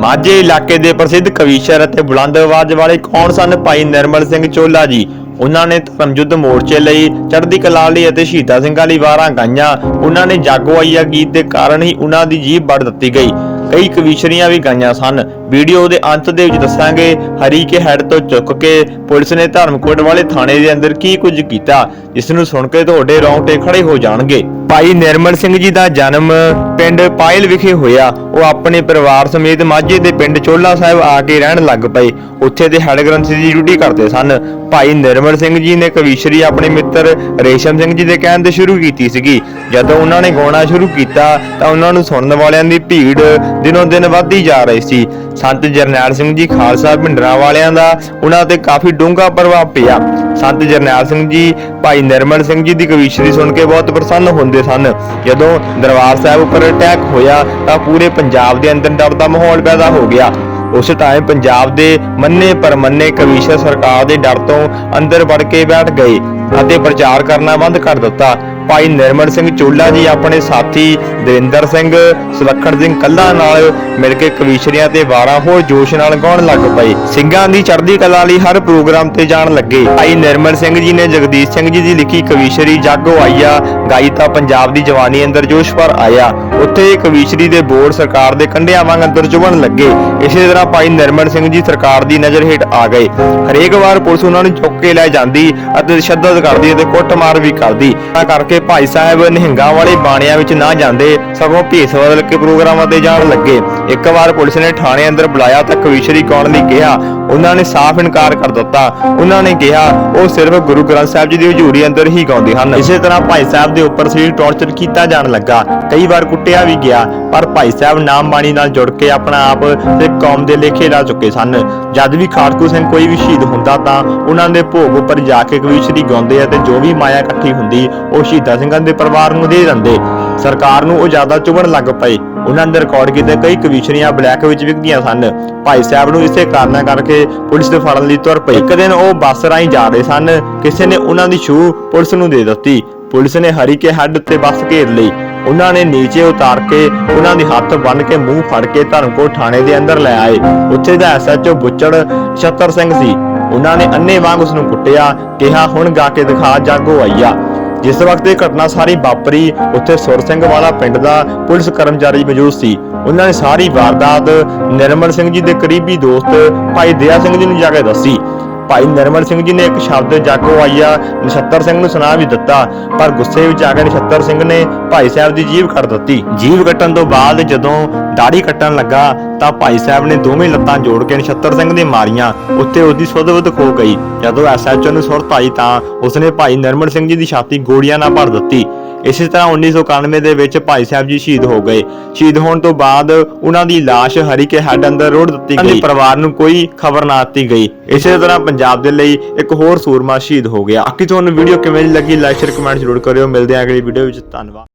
ਮਾਝੇ ਇਲਾਕੇ ਦੇ ਪ੍ਰਸਿੱਧ ਕਵੀਸ਼ਰ ਅਤੇ ਬੁਲੰਦ ਆਵਾਜ਼ ਵਾਲੇ ਕੌਣ ਸਨ? ਭਾਈ ਨਿਰਮਲ ਸਿੰਘ ਚੋਲਾ ਜੀ। ਉਹਨਾਂ ਨੇ ਧਰਮ ਮੋਰਚੇ ਲਈ, ਚੜ੍ਹਦੀ ਕਲਾ ਲਈ ਅਤੇ ਸ਼ਹੀਦਾਂ ਸਿੰਘਾਂ ਲਈ ਵਾਰਾਂ ਗਾਈਆਂ। ਉਹਨਾਂ ਨੇ ਜਾਗੋ ਆਈਆ ਗੀਤ ਦੇ ਕਾਰਨ ਹੀ ਉਹਨਾਂ ਦੀ ਜੀਭ ਵੱਢ ਦਿੱਤੀ ਗਈ। ਕਈ ਕਵੀਸ਼ਰੀਆਂ ਵੀ ਗਾਈਆਂ ਸਨ। ਵੀਡੀਓ ਦੇ ਅੰਤ ਦੇ ਵਿੱਚ ਦੱਸਾਂਗੇ, ਹਰੀ ਕੇ ਹੈਡ ਤੋਂ ਚੁੱਕ ਕੇ ਪੁਲਿਸ ਨੇ ਧਰਮਕੋਟ ਵਾਲੇ ਥਾਣੇ ਦੇ ਅੰਦਰ ਕੀ ਕੁਝ ਕੀਤਾ, ਜਿਸ ਨੂੰ ਸੁਣ ਕੇ ਤੁਹਾਡੇ ਰੌਂਗਟੇ ਖੜੇ ਹੋ ਜਾਣਗੇ। ਭਾਈ ਨਿਰਮਲ ਸਿੰਘ ਜੀ ਦਾ ਜਨਮ ਪਿੰਡ ਪਾਇਲ ਵਿਖੇ ਹੋਇਆ। ਉਹ ਆਪਣੇ ਪਰਿਵਾਰ ਸਮੇਤ ਮਾਝੇ ਦੇ ਪਿੰਡ ਚੋਲਾ ਸਾਹਿਬ ਆ ਕੇ ਰਹਿਣ ਲੱਗ ਪਏ। ਉੱਥੇ ਦੇ ਹੈਡ ਗ੍ਰੰਥੀ ਦੀ ਡਿਊਟੀ ਕਰਦੇ ਸਨ। ਭਾਈ ਨਿਰਮਲ ਸਿੰਘ ਜੀ ਨੇ ਕਵੀਸ਼ਰੀ ਆਪਣੇ ਮਿੱਤਰ ਰੇਸ਼ਮ ਸਿੰਘ ਜੀ ਦੇ ਕਹਿਣ ਤੇ ਸ਼ੁਰੂ ਕੀਤੀ ਸੀਗੀ। ਜਦੋਂ ਉਹਨਾਂ ਨੇ ਗਾਉਣਾ ਸ਼ੁਰੂ ਕੀਤਾ ਤਾਂ ਉਹਨਾਂ ਨੂੰ ਸੁਣਨ ਵਾਲਿਆਂ ਦੀ ਭੀੜ ਦਿਨੋਂ ਦਿਨ ਵੱਧਦੀ ਜਾ ਰਹੀ ਸੀ। ਸੰਤ ਜਰਨੈਲ ਸਿੰਘ ਜੀ ਖਾਲਸਾ ਭਿੰਡਰਾਂ ਵਾਲਿਆਂ ਦਾ ਉਹਨਾਂ ਤੇ ਕਾਫੀ ਡੂੰਘਾ ਪ੍ਰਭਾਵ ਪਿਆ। ਸੰਤ ਜਰਨੈਲ ਸਿੰਘ ਜੀ, ਭਾਈ ਨਿਰਮਲ ਸਿੰਘ ਜੀ ਦੀ ਕਵੀਸ਼ਰੀ ਸੁਣ ਕੇ ਬਹੁਤ ਪ੍ਰਸੰਨ ਹੁੰਦੇ ਸਨ। ਜਦੋਂ ਦਰਬਾਰ ਸਾਹਿਬ ਉੱਪਰ ਅਟੈਕ ਹੋਇਆ, ਤਾਂ ਪੂਰੇ ਪੰਜਾਬ ਦੇ ਅੰਦਰ ਡਰ ਦਾ ਮਾਹੌਲ ਪੈਦਾ ਹੋ ਗਿਆ। ਉਸ ਟਾਈਮ ਪੰਜਾਬ ਦੇ ਮੰਨੇ ਪਰਮੰਨੇ ਕਵੀਸ਼ਰ ਸਰਕਾਰ ਦੇ ਡਰ ਤੋਂ ਅੰਦਰ ਵੜ ਕੇ ਬੈਠ ਗਏ ਅਤੇ ਪ੍ਰਚਾਰ ਕਰਨਾ ਬੰਦ ਕਰ ਦਿੱਤਾ। ਭਾਈ ਨਿਰਮਲ ਸਿੰਘ ਚੋਲਾ ਜੀ, ਆਪਣੇ ਸਾਥੀ ਦਰਿੰਦਰ ਸਿੰਘ, ਸੁਲੱਖਣ ਸਿੰਘ ਕੱਲਾ ਨਾਲ ਮਿਲ ਕੇ ਕਵੀਸ਼ਰੀਆਂ ਤੇ ਵਾਰਾਂ ਹੋਰ ਜੋਸ਼ ਨਾਲ ਗਾਉਣ ਲੱਗ ਪਏ। ਸਿੰਘਾਂ ਦੀ ਚੜ੍ਹਦੀ ਕਲਾ ਲਈ ਹਰ ਪ੍ਰੋਗਰਾਮ ਤੇ ਜਾਣ ਲੱਗੇ। ਭਾਈ ਨਿਰਮਲ ਸਿੰਘ ਜੀ ਨੇ ਜਗਦੀਸ਼ ਸਿੰਘ ਜੀ ਦੀ ਲਿਖੀ ਕਵੀਸ਼ਰੀ ਜਾਗੋ ਆਈਆ ਗਾਈ ਤਾਂ ਪੰਜਾਬ ਦੀ ਜਵਾਨੀ ਅੰਦਰ ਜੋਸ਼ ਪਰ ਆਇਆ। ਉੱਥੇ ਕਵੀਸ਼ਰੀ ਦੇ ਬੋਰਡ ਸਰਕਾਰ ਦੇ ਕੰਢਿਆਂ ਵਾਂਗ ਅੰਦਰ ਚੁਭਣ ਲੱਗੇ। ਇਸੇ ਤਰ੍ਹਾਂ ਭਾਈ ਨਿਰਮਲ ਸਿੰਘ ਜੀ ਸਰਕਾਰ ਦੀ ਨਜ਼ਰ ਹੇਠ ਆ ਗਏ। ਹਰੇਕ ਵਾਰ ਪੁਲਿਸ ਉਹਨਾਂ ਨੂੰ ਚੁੱਕ ਕੇ ਲੈ ਜਾਂਦੀ ਅਤੇ ਤਸ਼ੱਦਦ ਕਰਦੀ ਅਤੇ ਕੁੱਟਮਾਰ ਵੀ ਕਰਦੀ। ਤਾਂ ਕਰਕੇ ਭਾਈ ਸਾਹਿਬ ਨਿਹੰਗਾਂ ਵਾਲੇ ਬਾਣਿਆਂ ਵਿੱਚ ਨਾ ਜਾਂਦੇ, ਸਗੋਂ ਭੇਸ ਬਦਲ ਕੇ ਪ੍ਰੋਗਰਾਮਾਂ ਤੇ ਜਾਣ ਲੱਗੇ। ਇੱਕ ਵਾਰ ਪੁਲਿਸ ਨੇ ਥਾਣੇ ਅੰਦਰ ਬੁਲਾਇਆ ਤਾਂ ਕਵੀਸ਼ਰੀ ਕੌਣ ਲਈ ਕਿਹਾ ਉਹਨਾਂ ਨੇ ਸਾਫ਼ ਇਨਕਾਰ ਕਰ ਦਿੱਤਾ। ਉਹਨਾਂ ਨੇ ਕਿਹਾ, ਉਹ ਸਿਰਫ ਗੁਰੂ ਗ੍ਰੰਥ ਸਾਹਿਬ ਜੀ ਦੀ ਹਜ਼ੂਰੀ ਅੰਦਰ ਹੀ ਗਾਉਂਦੇ ਹਨ। ਇਸੇ ਤਰ੍ਹਾਂ ਭਾਈ ਸਾਹਿਬ ਦੇ ਉੱਪਰ ਸਰੀਰ ਟੌਰਚਰ ਕੀਤਾ ਜਾਣ ਲੱਗਾ। ਕਈ ਵਾਰ ਕੁੱਟਿਆ ਵੀ ਗਿਆ, ਪਰ ਭਾਈ ਸਾਹਿਬ ਨਾਮ ਬਾਣੀ ਨਾਲ ਜੁੜ ਕੇ ਆਪਣਾ ਆਪ ਤੇ ਕੌਮ ਦੇ ਲੇਖੇ ਲਾ ਚੁੱਕੇ ਸਨ। ਜਦ ਵੀ ਖਾੜਕੂ ਸਿੰਘ ਕੋਈ ਵੀ ਸ਼ਹੀਦ ਹੁੰਦਾ ਤਾਂ ਉਹਨਾਂ ਦੇ ਭੋਗ ਉੱਪਰ ਜਾ ਕੇ ਕਵੀਸ਼ਰੀ ਗਾਉਂਦੇ ਅਤੇ ਜੋ ਵੀ ਮਾਇਆ ਇਕੱਠੀ ਹੁੰਦੀ, ਉਹ ਸ਼ਹੀਦਾਂ ਸਿੰਘਾਂ ਦੇ ਪਰਿਵਾਰ ਨੂੰ ਦੇ ਦਿੰਦੇ। ਸਰਕਾਰ ਨੂੰ ਉਹ ਜ਼ਿਆਦਾ ਚੁਭਣ ਲੱਗ ਪਏ। ਉਹਨਾਂ ਨੇ ਰਿਕਾਰਡ ਕੀਤੇ ਕਈ ਕਵੀਸ਼ਰੀਆਂ ਬਲੈਕ ਵਿੱਚ ਵਿਕਦੀਆਂ ਸਨ। ਭਾਈ ਸਾਹਿਬ ਨੂੰ ਇਸੇ ਕਾਰਨਾਂ ਕਰਕੇ ਪੁਲਿਸ ਦੇ ਫੜਨ ਲਈ ਤੁਰ ਪਈ। ਇੱਕ ਦਿਨ ਉਹ ਬੱਸ ਰਾਹੀਂ ਜਾ ਰਹੇ ਸਨ। ਕਿਸੇ ਨੇ ਉਹਨਾਂ ਦੀ ਛੂ ਪੁਲਿਸ ਨੂੰ ਦੇ ਦਿੱਤੀ। ਪੁਲਿਸ ਨੇ ਹਰੀ ਕੇ ਹੱਡ ਉੱਤੇ ਬੱਸ ਘੇਰ ਲਈ। ਉਹਨਾਂ ਨੇ ਨੀਚੇ ਉਤਾਰ ਕੇ ਉਹਨਾਂ ਦੇ ਹੱਥ ਬੰਨ ਕੇ ਮੂੰਹ ਫੜ ਕੇ ਧਰਮਕੋਟ ਥਾਣੇ ਦੇ ਅੰਦਰ ਲੈ ਆਏ। ਉੱਥੇ ਦਾ ਐਸਐਚਓ ਬੁੱਚੜ ਛੱਤਰ ਸਿੰਘ ਸੀ। ਉਹਨਾਂ ਨੇ ਅੰਨੇ ਵਾਂਗ ਉਸ ਨੂੰ ਕੁੱਟਿਆ। ਕਿਹਾ, ਹੁਣ ਗਾ ਕੇ ਦਿਖਾ, ਜਾਗੋ ਆਈਆ। ਜਿਸ ਵਕਤ ਇਹ ਘਟਨਾ ਸਾਰੀ ਵਾਪਰੀ, ਉੱਥੇ ਸੁਰ ਸਿੰਘ ਵਾਲਾ ਪਿੰਡ ਦਾ ਪੁਲਿਸ ਕਰਮਚਾਰੀ ਮੌਜੂਦ ਸੀ। ਉਹਨਾਂ ਨੇ ਸਾਰੀ ਵਾਰਦਾਤ ਨਿਰਮਲ ਸਿੰਘ ਜੀ ਦੇ ਕਰੀਬੀ ਦੋਸਤ ਭਾਈ ਦਇਆ ਸਿੰਘ ਜੀ ਨੂੰ ਜਾ ਕੇ ਦੱਸੀ। ਭਾਈ ਨਿਰਮਲ ਸਿੰਘ ਜੀ ਨੇ ਇੱਕ ਸ਼ਬਦ ਜਾਗੋ ਆਈਆ ਨਛੱਤਰ ਸਿੰਘ ਨੂੰ ਸੁਣਾ ਵੀ ਦਿੱਤਾ, ਪਰ ਗੁੱਸੇ ਵਿੱਚ ਆ ਕੇ ਨਛੱਤਰ ਸਿੰਘ ਨੇ ਭਾਈ ਸਾਹਿਬ ਦੀ ਜੀਭ ਕੱਟ ਦਿੱਤੀ। ਜੀਭ ਕੱਟਣ ਤੋਂ ਬਾਅਦ ਜਦੋਂ ਦਾੜੀ ਕੱਟਣ ਲੱਗਾ, ਤਾਂ ਭਾਈ ਸਾਹਿਬ ਨੇ ਦੋਵੇਂ ਲੱਤਾਂ ਜੋੜ ਕੇ ਨਛੱਤਰ ਸਿੰਘ ਦੇ ਮਾਰੀਆਂ, ਉੱਤੇ ਉਹਦੀ ਸੁੱਧ-ਬੁੱਧ ਖੋ ਗਈ। ਜਦੋਂ ਐਸਐਚਓ ਨੂੰ ਸੁਰਤ ਆਈ ਤਾਂ ਉਸਨੇ ਭਾਈ ਨਿਰਮਲ ਸਿੰਘ ਜੀ ਦੀ ਛਾਤੀ ਗੋਲੀਆਂ ਨਾਲ ਭਰ ਦਿੱਤੀ। ਇਸੇ ਤਰ੍ਹਾਂ 1991 ਦੇ ਵਿੱਚ ਭਾਈ ਸਾਹਿਬ ਜੀ ਸ਼ਹੀਦ ਹੋ ਗਏ। ਸ਼ਹੀਦ ਹੋਣ ਤੋਂ ਬਾਅਦ ਉਹਨਾਂ ਦੀ ਲਾਸ਼ ਹਰੀਕੇ ਹੈੱਡ ਅੰਦਰ ਰੋੜ ਦਿੱਤੀ ਗਈ। ਦੇ ਪਰਿਵਾਰ ਨੂੰ ਕੋਈ ਖਬਰ ਨਾ ਦਿੱਤੀ ਗਈ। ਇਸੇ ਤਰ੍ਹਾਂ ਪੰਜਾਬ ਦੇ ਲਈ ਇੱਕ ਹੋਰ ਸੂਰਮਾ ਸ਼ਹੀਦ ਹੋ ਗਿਆ। ਬਾਕੀ ਤੁਹਾਨੂੰ ਵੀਡੀਓ ਕਿਵੇਂ ਲੱਗੀ ਲਾਈਕ ਸ਼ੇਅਰ ਕਮੈਂਟ ਜ਼ਰੂਰ ਕਰਿਓ। ਮਿਲਦੇ ਹਾਂ ਅਗਲੀ ਵੀਡੀਓ ਵਿੱਚ। ਧੰਨਵਾਦ।